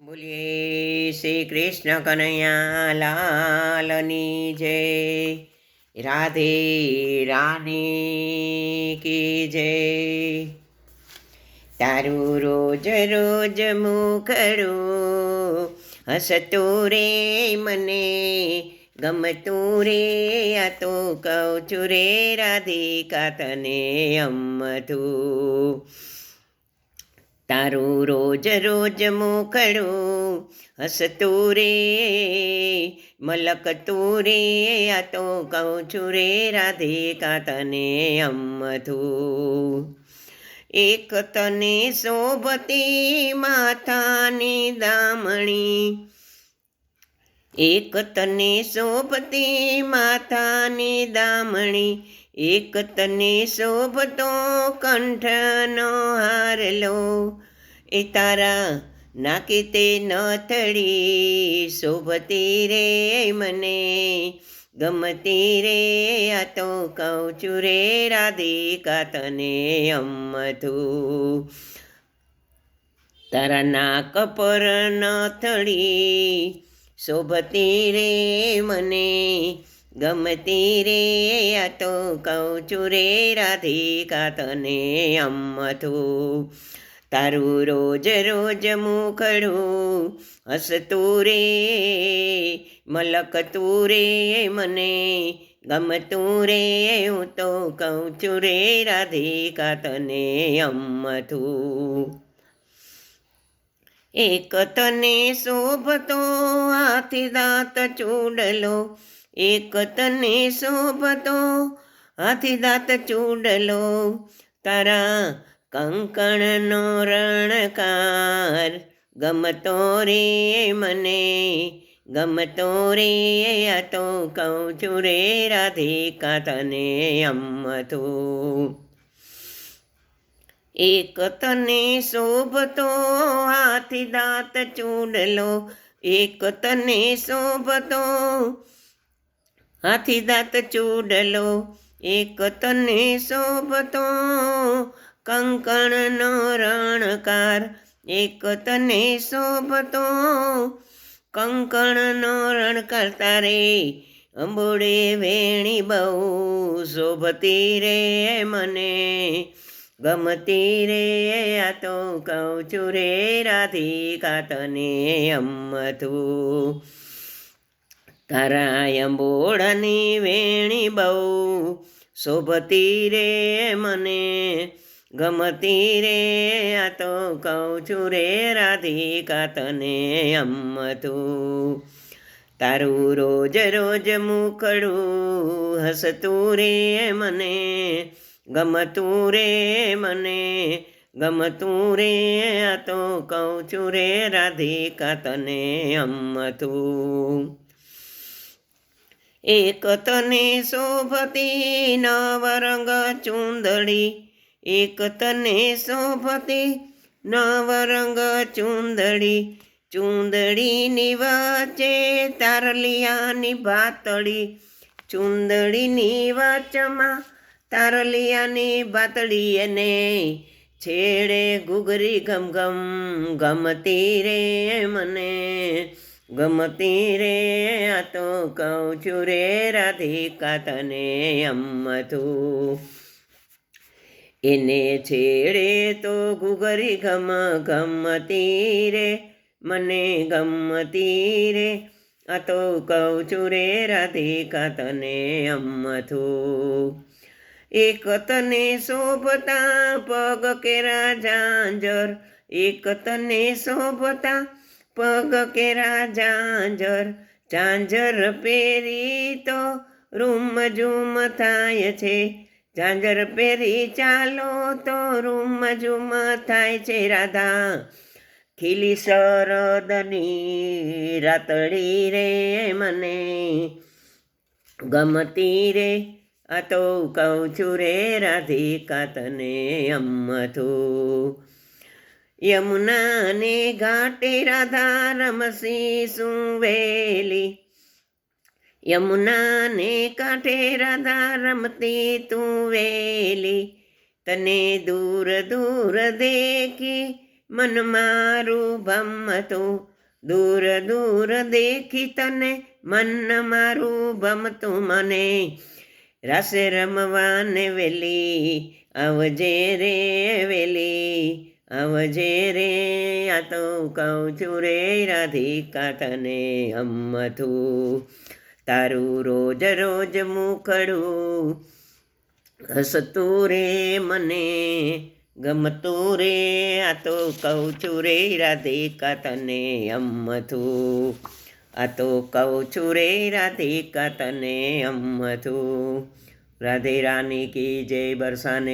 બોલીએ, શ્રી કૃષ્ણ કનૈયા લાલની જય, રાધે રાની કી જય. તારું રોજ રોજ મુખડું હસતું રે, મને ગમતું રે, આ તો કહું છું રે રાધિકા તને અમથું. તારું રોજ રોજ મોકળું હસતું રે મલકતું રે આ તો કહું છું રે રાધિકા તને અમથું. એક તને શોભતી માથાની દામણી, એક તને શોભતી માથાની દામણી એક તને શોભતો કંઠનો હારલો. એ તારા નાકે તે નથડી શોભતી રે મને. ગમતી રે આ તો કહું છું રે રાધિકા તને અમથું. તારા નાક પર નથડી શોભતી રે મને. ગમતી રે આ તો કહું છું રે રાધિકા તને અમથું. તારું રોજ રોજ મુખડું હસતું રે, મલકતું રે મને. ગમતું રે હું તો કહું છું રે રાધિકા તને અમથું. એક તને શોભતો હાથી દાંત ચૂડલો એક તને શોભતો હાથી દાંત ચૂડલો, તારા કંકણનો રણકાર. ગમતો રે મને, ગમતો રે આ તો કહું છું રે રાધિકા તને અમથું. એક તને શોભતો હાથી દાંત ચૂડલો, એક તને શોભતો હાથી દાંત ચૂડલો, એક તને શોભતો. કંકણનો રણકાર એક તને શોભતો. કંકણનો રણકાર તારે અંબોડે વેણી બહુ શોભતી રે મને. ગમતી રે આ તો કહું છું રે રાધિકા તને અમથું. તારા અંબોળની વેણી બહુ શોભતી રે મને, ગમતી રે, આ તો કહું છું રે રાધિકા તને અમથું તારું રોજ રોજ મુખડું હસતું રે મને, ગમતું રે મને, ગમતું રે, આ તો કહું છું રે રાધિકા તને એક તને શોભતી નવરંગ ચુંદડી, એક તને શોભતી નવરંગ ચુંદડી. ચુંદડીની વચ્ચે તારલિયાની ભાતળી ચુંદડીની વચમાં તારલિયાની બાતળી એને છેડે ઘૂઘરી ગમ ગમ ગમતી રે મને. ગમતી રે, આ તો કહું છું રે, રાધિકા તને અમથું. એને છેડે તો ગુગરી ગમ ગમતી રે, મને ગમતી રે, આ તો કહું છું રે, રાધિકા તને અમથું. એક તને શોભતા પગ કેરા ઝાંઝર એક તને શોભતા પગ કેરા ઝાંઝર ઝાંઝર પહેરી તો રૂમ ઝૂમ થાય છે. ઝાંઝર પહેરી ચાલો તો રૂમ ઝૂમ થાય છે. રાધા, ખીલી સરદની રાતડી રે મને. ગમતી રે, આ તો કહું છું રે રાધિકા તને અમથું. યમુનાને ઘાટે રાધા રમસી સુવેલી. યમુનાને કાંઠે રાધા રમતી તું વેલી. તને દૂર દૂર દેખી મન મારું ભમતું. દૂર દૂર દેખી તને મન મારું ભમતું. મને રસ રમવાને વેલી, આવજે રે વેલી. આવજે રે, આ તો કહું છું રે રાધિકા તને અમથું તારું રોજ રોજ મુખડું હસતું રે મને, ગમતું રે, આ તો કહું છું રે રાધિકા તને અમથું આ તો કહું છું રે રાધિકા તને અમથું રાધે રાની કી જય બરસાને